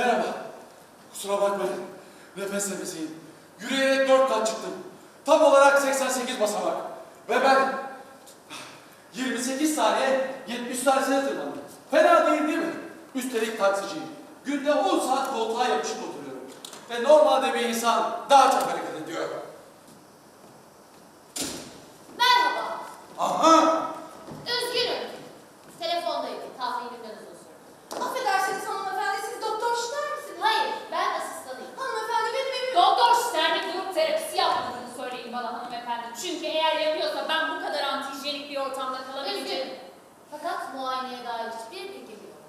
Merhaba. Kusura bakmayın. Nefes nefeseyim. Yürüyerek dört kat çıktım. Tam olarak 88 basamak. Ve ben 28 saniye 70 saniyede tırmandım. Fena değil değil mi? Üstelik taksiciyim. Günde 10 saat koltuğa yapışık oturuyorum. Ve normalde bir insan daha çok hareket ediyor. Çünkü eğer yapıyorsa ben bu kadar antihijyenik bir ortamda kalabileceğim. Fakat muayeneye dair hiçbir bilgim yok.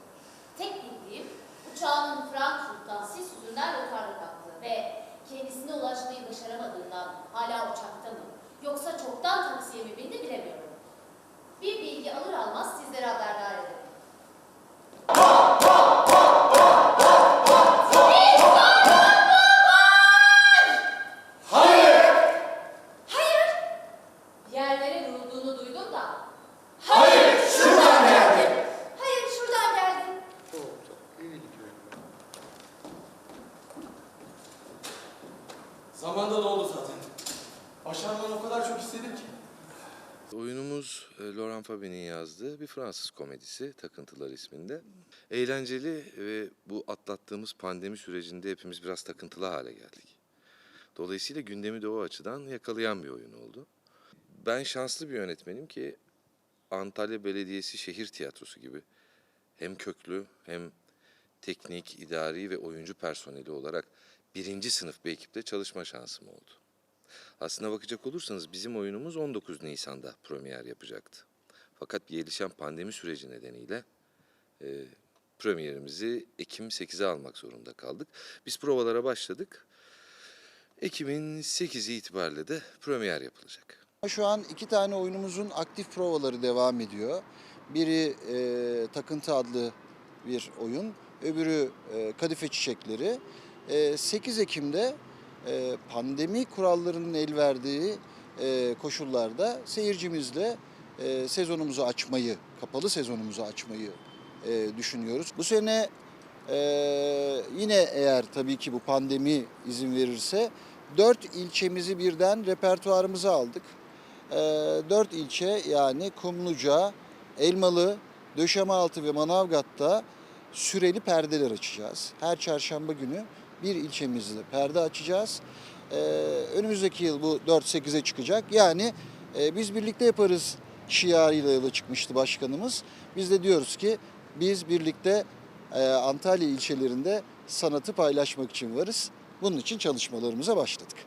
Tek bildiğim uçağının Frankfurt'tan sis yüzünden rötarlı kalktığı ve kendisine ulaşmayı başaramadığından hala uçakta mı yoksa çoktan taksiye mi bindi bilemiyorum. Bir bilgi alır almaz sizlere haberdar ederim. Da. Hayır! Şuradan geldi! Hayır şuradan geldi. Zamanda da oldu zaten. Başarmanı o kadar çok istedim ki. Oyunumuz e, Laurent Fabius'in yazdığı bir Fransız komedisi Takıntılar isminde. Eğlenceli ve bu atlattığımız pandemi sürecinde hepimiz biraz takıntılı hale geldik. Dolayısıyla gündemi de o açıdan yakalayan bir oyun oldu. Ben şanslı bir yönetmenim ki Antalya Belediyesi Şehir Tiyatrosu gibi hem köklü hem teknik, idari ve oyuncu personeli olarak birinci sınıf bir ekiple çalışma şansım oldu. Aslına bakacak olursanız bizim oyunumuz 19 Nisan'da premier yapacaktı. Fakat gelişen pandemi süreci nedeniyle e, premierimizi Ekim 8'e almak zorunda kaldık. Biz provalara başladık. Ekim'in 8'i itibariyle de premier yapılacak. Şu an iki tane oyunumuzun aktif provaları devam ediyor. Biri e, Takıntı adlı bir oyun, öbürü e, Kadife Çiçekleri. E, 8 Ekim'de e, pandemi kurallarının el verdiği e, koşullarda seyircimizle e, sezonumuzu açmayı, kapalı sezonumuzu açmayı e, düşünüyoruz. Bu sene e, yine eğer tabii ki bu pandemi izin verirse dört ilçemizi birden repertuarımıza aldık. Ee, dört ilçe yani Kumluca, Elmalı, Döşemealtı ve Manavgat'ta süreli perdeler açacağız. Her çarşamba günü bir ilçemizde perde açacağız. Ee, önümüzdeki yıl bu 4-8'e çıkacak. Yani e, biz birlikte yaparız şiarıyla yola çıkmıştı başkanımız. Biz de diyoruz ki biz birlikte e, Antalya ilçelerinde sanatı paylaşmak için varız. Bunun için çalışmalarımıza başladık.